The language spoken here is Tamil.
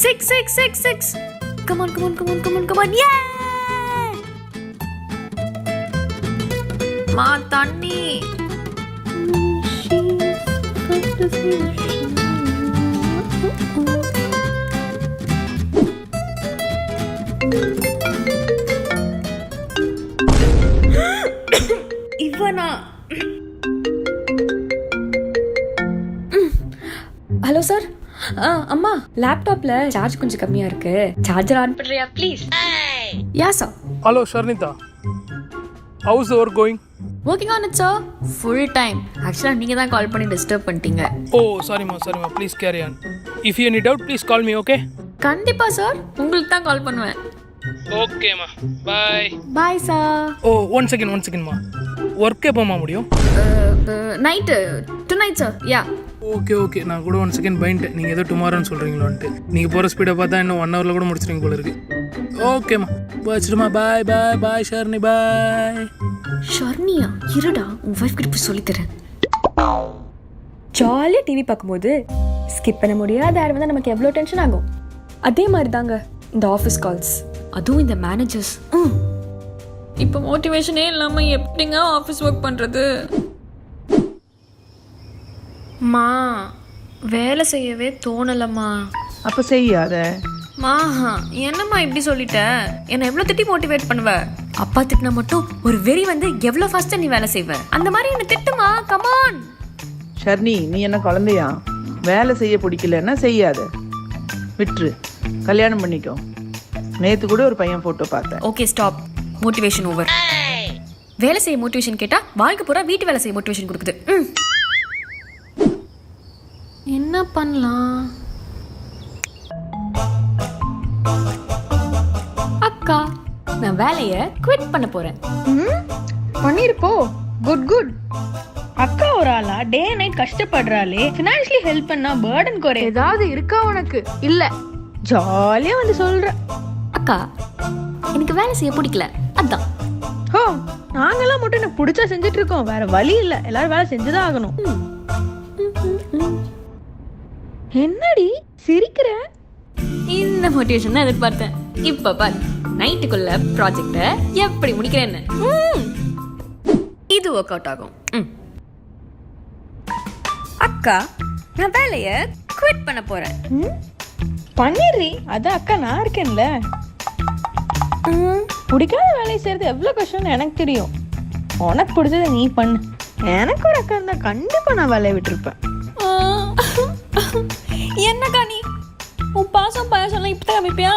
Six six six six come on come on come on come on come on ஏ மா தண்ணி இவனா ஹலோ சார் ஆ அம்மா லேப்டாப்ல சார்ஜ் கொஞ்சம் கம்மியா இருக்கு. சார்ஜர் ஆன் பண்றியா please yeah sir hello Sharnitha house work going working on it sir full time ஆக்சுவலாக நீங்கள் தான் கால் பண்ணி டிஸ்டர்ப் பண்ணிட்டீங்க. ஓ சாரிம்மா சாரிம்மா please carry on if you any doubt please call me okay கண்டிப்பாக சார் உங்களுக்கு தான் கால் பண்ணுவேன். ஓகேம்மா bye bye sir oh one second one செகண்ட்மா ஒர்க் எப்போம்மா முடியும்? Night to night sir yeah okay okay நான் கூட ஒன் செகண்ட் பயன்ட்டேன் நீங்கள் ஏதோ டுமாரோன்னு சொல்கிறீங்களோன்ட்டு நீங்கள் போகிற ஸ்பீடை பார்த்தா இன்னும் ஒன் ஹவரில் கூட முடிச்சிருங்க போல இருக்கு. ஓகேம்மா வச்சிருமா பாய் பாய் பாய் ஷர்னி பாய் ஷர்னியா இருடா. உன் ஒய்ஃப் கிட்ட போய் சொல்லித்தரேன். ஜாலியாக டிவி பார்க்கும்போது ஸ்கிப் பண்ண முடியாத ஆட் வந்தால் நமக்கு எவ்வளோ டென்ஷன் ஆகும்? அதே மாதிரி தாங்க இந்த ஆஃபீஸ் கால்ஸ் அதுவும் இந்த மேனேஜர்ஸ் இப்போ மோட்டிவேஷனே இல்லாமல் எப்படிங்க ஆஃபீஸ் ஒர்க் பண்ணுறது மா வேலை செய்யவே தோணலம்மா. அப்ப செய்யாத. மாஹா என்னம்மா இப்படி சொல்லிட்ட? என்னை எவ்வளோ திட்டி மோட்டிவேட் பண்ணுவ? அப்பா திட்டினா மட்டும் ஒரு வெறி வந்து எவ்வளோ ஃபாஸ்ட்டாக நீ வேலை செய்வ? அந்த மாதிரி என்னை திட்டுமா? கமான் ஷர்னி நீ என்ன குழந்தையா? வேலை செய்ய பிடிக்கலன்னா செய்யாத. விட்டுரு. கல்யாணம் பண்ணிக்கோ. நேத்து கூட ஒரு பையன் போட்டோ பார்த்தேன். ஓகே ஸ்டாப் மோட்டிவேஷன் ஓவர் வேலை செய்ய மோட்டிவேஷன் கேட்டா வாழ்க்கை பூரா வீட்டு வேலை செய்ய மோட்டிவேஷன் கொடுக்குது. ம். என்ன பண்ணலாம்? அக்கா நான் வேலையை குவிட் பண்ண போறேன். பண்ணிருப்போ. குட் குட் அக்கா ஒரு ஆளா? டே நைட் கஷ்டப்படுறாளே. ஃபினான்ஷியலி ஹெல்ப் பண்ணா பேர்டன் குறை ஏதாவது இருக்கா உனக்கு? இல்ல. ஜாலியா வந்து சொல்ற. அக்கா எனக்கு வேலை செய்ய பிடிக்கல. அதான். ஹோ நாங்கெல்லாம் மட்டும் எனக்கு பிடிச்சா செஞ்சுட்டு இருக்கோம். வேற வழி இல்ல. எல்லாரும் வேலை செஞ்சுதான் ஆகணும். என்னடி சிரிக்கிற? இந்த மோட்டிவேஷன் தான் எதிர்பார்த்தேன். இப்ப பாரு நைட்டுக்குள்ள ப்ராஜெக்ட எப்படி முடிக்கிறேன்னு. ம். இது ஒர்க் அவுட் ஆகும். அக்கா நான் வேலைய குவிட் பண்ண போறேன்? பண்ணிடுறி. அதான் அக்கா நான் இருக்கேன்ல. பிடிக்காத வேலையை செய்யறது எவ்வளவு கஷ்டம்னு எனக்கு தெரியும். உனக்கு பிடிச்சதை நீ பண்ணு. எனக்கு ஒரு அக்கா இருந்தா கண்டிப்பா நான் வேலையை விட்டுருப்பேன். என்னக்கா நீ? உன் பாசம் பாயசம்லாம் இப்போ தான் காமிப்பியா